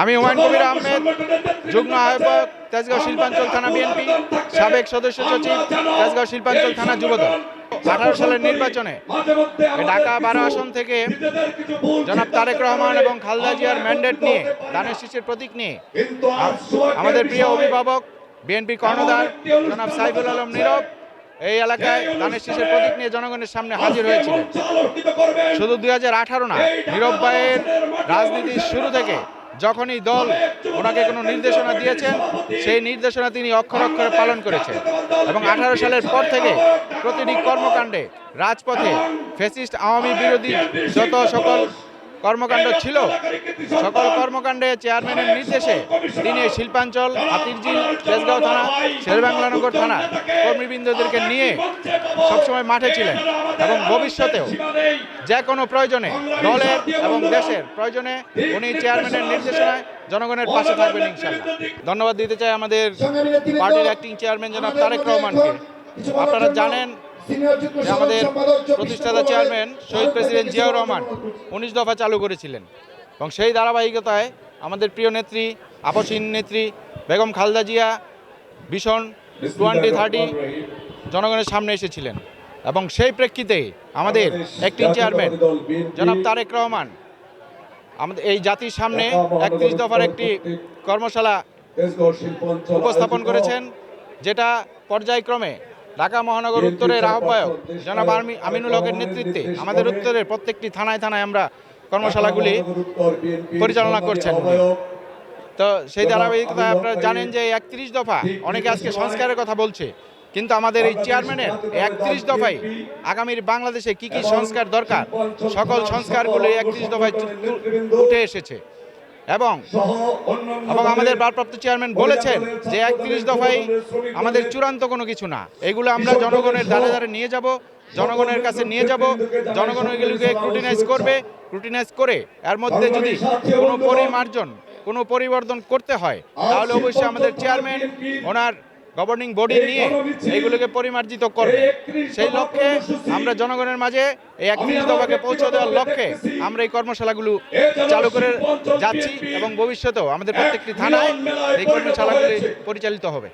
আমি হুমায়ুন কবির আহমেদ, যুগ্ম আহ্বায়ক, তেজগাঁও শিল্পাঞ্চল থানা বিএনপি, সাবেক সদস্য সচিব, তেজগাঁও শিল্পাঞ্চল থানা যুবদল। আঠারো সালের নির্বাচনে ঢাকা বারো আসন থেকে জনাব তারেক রহমান এবং খালদা জিয়ার ম্যান্ডেট নিয়ে, দানের শীষের প্রতীক নিয়ে, আমাদের প্রিয় অভিভাবক, বিএনপি কর্ণধার, জনাব সাইফুল আলম নীরব, এই এলাকায় দানের শীষের প্রতীক নিয়ে জনগণের সামনে হাজির হয়েছিলেন। শুধু দুই হাজার আঠারো না, নীরব ভাইয়ের রাজনীতির শুরু থেকে যখনই দল ওনাকে কোনো নির্দেশনা দিয়েছেন, সেই নির্দেশনা তিনি অক্ষর অক্ষরে পালন করেছেন। এবং আঠারো সালের পর থেকে প্রতিটি কর্মকাণ্ডে রাজপথে ফেসিস্ট আওয়ামী বিরোধী যত সকল কর্মকাণ্ড ছিল। সকল কর্মকাণ্ডে চেয়ারম্যানের নির্দেশে তিনি শিল্পাঞ্চল হাতিরঝিল তেজগাঁও থানা শেরবাংলানগর থানা কর্মীবৃন্দদেরকে নিয়ে সবসময় মাঠে ছিলেন এবং ভবিষ্যতেও যে কোনো প্রয়োজনে দলের এবং দেশের প্রয়োজনে উনি চেয়ারম্যানের নির্দেশনায় জনগণের পাশে থাকবেন ইনশাল্লাহ ধন্যবাদ দিতে চাই আমাদের পার্টির অ্যাক্টিং চেয়ারম্যান জনাব তারেক রহমানকে। আপনারা জানেন আমাদের প্রতিষ্ঠাতা চেয়ারম্যান শহীদ প্রেসিডেন্ট জিয়াউর রহমান। উনিশ দফা চালু করেছিলেন। এবং সেই ধারাবাহিকতায় আমাদের প্রিয় নেত্রী আপসীন নেত্রী বেগম খালদা জিয়া ভীষণ টোয়েন্টি থার্টি জনগণের সামনে এসেছিলেন। এবং সেই প্রেক্ষিতে আমাদের একটি চেয়ারম্যান জনাব তারেক রহমান। আমাদের এই জাতির সামনে একত্রিশ দফার একটি কর্মশালা উপস্থাপন করেছেন যেটা পর্যায়ক্রমে ঢাকা মহানগর উত্তরের আহ্বায়ক জনাব আর্মি আমিনুল হকের নেতৃত্বে আমাদের উত্তরের প্রত্যেকটি থানায় থানায় আমরা কর্মশালাগুলি পরিচালনা করছেন। তো সেই ধারাবাহিকতায় আপনারা জানেন যে একত্রিশ দফা অনেকে আজকে সংস্কারের কথা বলছে। কিন্তু আমাদের এই চেয়ারম্যানের একত্রিশ দফায় আগামীর বাংলাদেশে কি কি সংস্কার দরকার? সকল সংস্কারগুলো একত্রিশ দফায় উঠে এসেছে। এবং এবং আমাদের ভারপ্রাপ্ত চেয়ারম্যান বলেছেন যে একত্রিশ দফায় আমাদের চূড়ান্ত কোনো কিছু না। এগুলো আমরা জনগণের দ্বারে দ্বারে নিয়ে যাব, জনগণের কাছে নিয়ে যাব, জনগণ এগুলোকে ক্রুটিনাইজ করবে ক্রুটিনাইজ করে এর মধ্যে যদি কোনো পরিমার্জন, কোনো পরিবর্তন করতে হয়, তাহলে অবশ্যই আমাদের চেয়ারম্যান, ওনার গভর্নিং বডি নিয়ে এইগুলোকে পরিমার্জিত করবে। সেই লক্ষ্যে আমরা জনগণের মাঝে এই একত্রিশ দফাকে পৌঁছে দেওয়ার লক্ষ্যে আমরা এই কর্মশালাগুলো চালু করে যাচ্ছি এবং ভবিষ্যতেও আমাদের প্রত্যেকটি থানায় এই কর্মশালাগুলি পরিচালিত হবে।